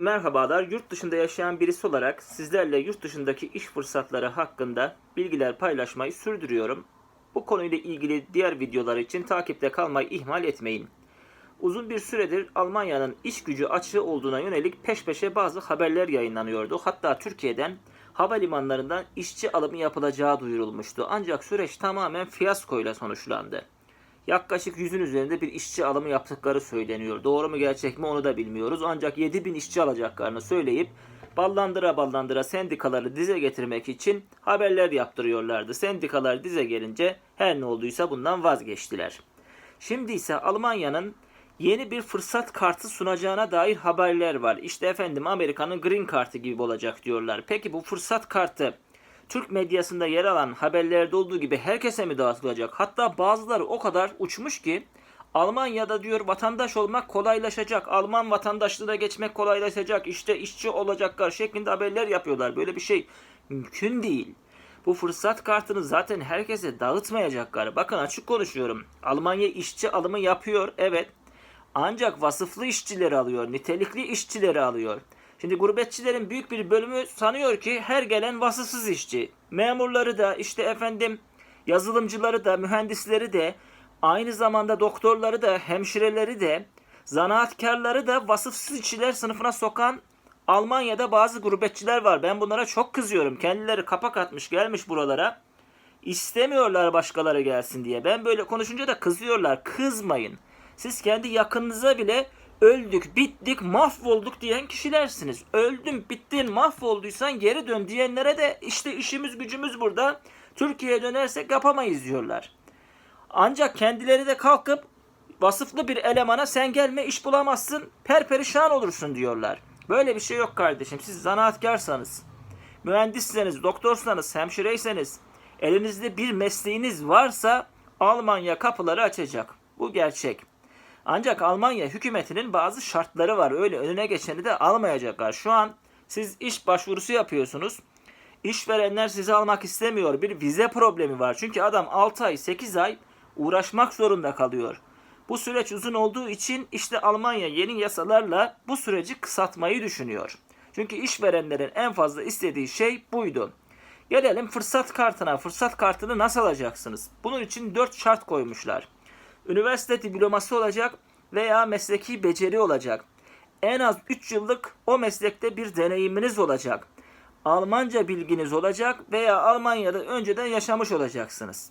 Merhabalar, yurt dışında yaşayan birisi olarak sizlerle yurt dışındaki iş fırsatları hakkında bilgiler paylaşmayı sürdürüyorum. Bu konuyla ilgili diğer videolar için takipte kalmayı ihmal etmeyin. Uzun bir süredir Almanya'nın iş gücü açığı olduğuna yönelik peş peşe bazı haberler yayınlanıyordu. Hatta Türkiye'den havalimanlarından işçi alımı yapılacağı duyurulmuştu. Ancak süreç tamamen fiyaskoyla sonuçlandı. Yaklaşık yüzün üzerinde bir işçi alımı yaptıkları söyleniyor. Doğru mu gerçek mi onu da bilmiyoruz. Ancak 7000 işçi alacaklarını söyleyip ballandıra ballandıra sendikaları dize getirmek için haberler yaptırıyorlardı. Sendikalar dize gelince her ne olduysa bundan vazgeçtiler. Şimdi ise Almanya'nın yeni bir fırsat kartı sunacağına dair haberler var. İşte efendim Amerika'nın Green Kartı gibi olacak diyorlar. Peki bu fırsat kartı Türk medyasında yer alan haberlerde olduğu gibi herkese mi dağıtılacak? Hatta bazıları o kadar uçmuş ki Almanya'da diyor vatandaş olmak kolaylaşacak. Alman vatandaşlığına geçmek kolaylaşacak. İşte işçi olacaklar şeklinde haberler yapıyorlar. Böyle bir şey mümkün değil. Bu fırsat kartını zaten herkese dağıtmayacaklar. Bakın açık konuşuyorum. Almanya işçi alımı yapıyor. Evet. Ancak vasıflı işçileri alıyor. Nitelikli işçileri alıyor. Şimdi gurbetçilerin büyük bir bölümü sanıyor ki her gelen vasıfsız işçi. Memurları da işte efendim yazılımcıları da mühendisleri de aynı zamanda doktorları da hemşireleri de zanaatkarları da vasıfsız işçiler sınıfına sokan Almanya'da bazı gurbetçiler var. Ben bunlara çok kızıyorum. Kendileri kapak atmış gelmiş buralara. İstemiyorlar başkaları gelsin diye. Ben böyle konuşunca da kızıyorlar. Kızmayın. Siz kendi yakınınıza bile öldük, bittik, mahvolduk diyen kişilersiniz. Öldüm, bittin, mahvolduysan geri dön diyenlere de işte işimiz gücümüz burada. Türkiye'ye dönersek yapamayız diyorlar. Ancak kendileri de kalkıp vasıflı bir elemana sen gelme iş bulamazsın, perperişan olursun diyorlar. Böyle bir şey yok kardeşim. Siz zanaatkarsanız, mühendisseniz, doktorsanız, hemşireyseniz, elinizde bir mesleğiniz varsa Almanya kapıları açacak. Bu gerçek. Ancak Almanya hükümetinin bazı şartları var. Öyle önüne geçeni de almayacaklar. Şu an siz iş başvurusu yapıyorsunuz. İşverenler sizi almak istemiyor. Bir vize problemi var. Çünkü adam 6 ay 8 ay uğraşmak zorunda kalıyor. Bu süreç uzun olduğu için işte Almanya yeni yasalarla bu süreci kısaltmayı düşünüyor. Çünkü işverenlerin en fazla istediği şey buydu. Gelelim fırsat kartına. Fırsat kartını nasıl alacaksınız? Bunun için 4 şart koymuşlar. Üniversite diploması olacak veya mesleki beceri olacak. En az 3 yıllık o meslekte bir deneyiminiz olacak. Almanca bilginiz olacak veya Almanya'da önceden yaşamış olacaksınız.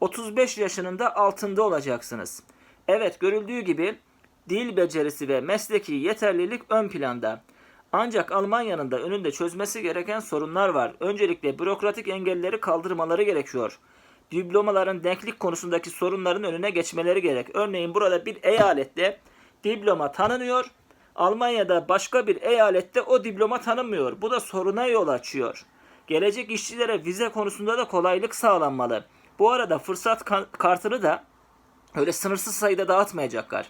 35 yaşının da altında olacaksınız. Evet görüldüğü gibi dil becerisi ve mesleki yeterlilik ön planda. Ancak Almanya'nın da önünde çözmesi gereken sorunlar var. Öncelikle bürokratik engelleri kaldırmaları gerekiyor. Diplomaların denklik konusundaki sorunların önüne geçmeleri gerek. Örneğin burada bir eyalette diploma tanınıyor. Almanya'da başka bir eyalette o diploma tanınmıyor. Bu da soruna yol açıyor. Gelecek işçilere vize konusunda da kolaylık sağlanmalı. Bu arada fırsat ka- kartını da öyle sınırsız sayıda dağıtmayacaklar.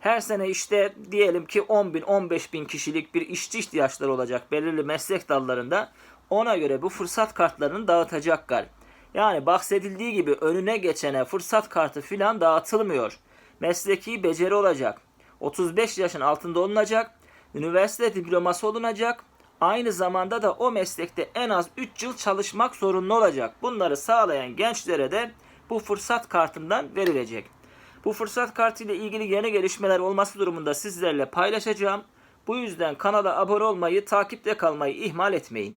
Her sene işte diyelim ki 10 bin 15 bin kişilik bir işçi ihtiyaçları olacak belirli meslek dallarında. Ona göre bu fırsat kartlarını dağıtacaklar. Yani bahsedildiği gibi önüne geçene fırsat kartı filan dağıtılmıyor. Mesleki beceri olacak. 35 yaşın altında olunacak. Üniversite diploması olunacak. Aynı zamanda da o meslekte en az 3 yıl çalışmak zorunlu olacak. Bunları sağlayan gençlere de bu fırsat kartından verilecek. Bu fırsat kartı ile ilgili yeni gelişmeler olması durumunda sizlerle paylaşacağım. Bu yüzden kanala abone olmayı, takipte kalmayı ihmal etmeyin.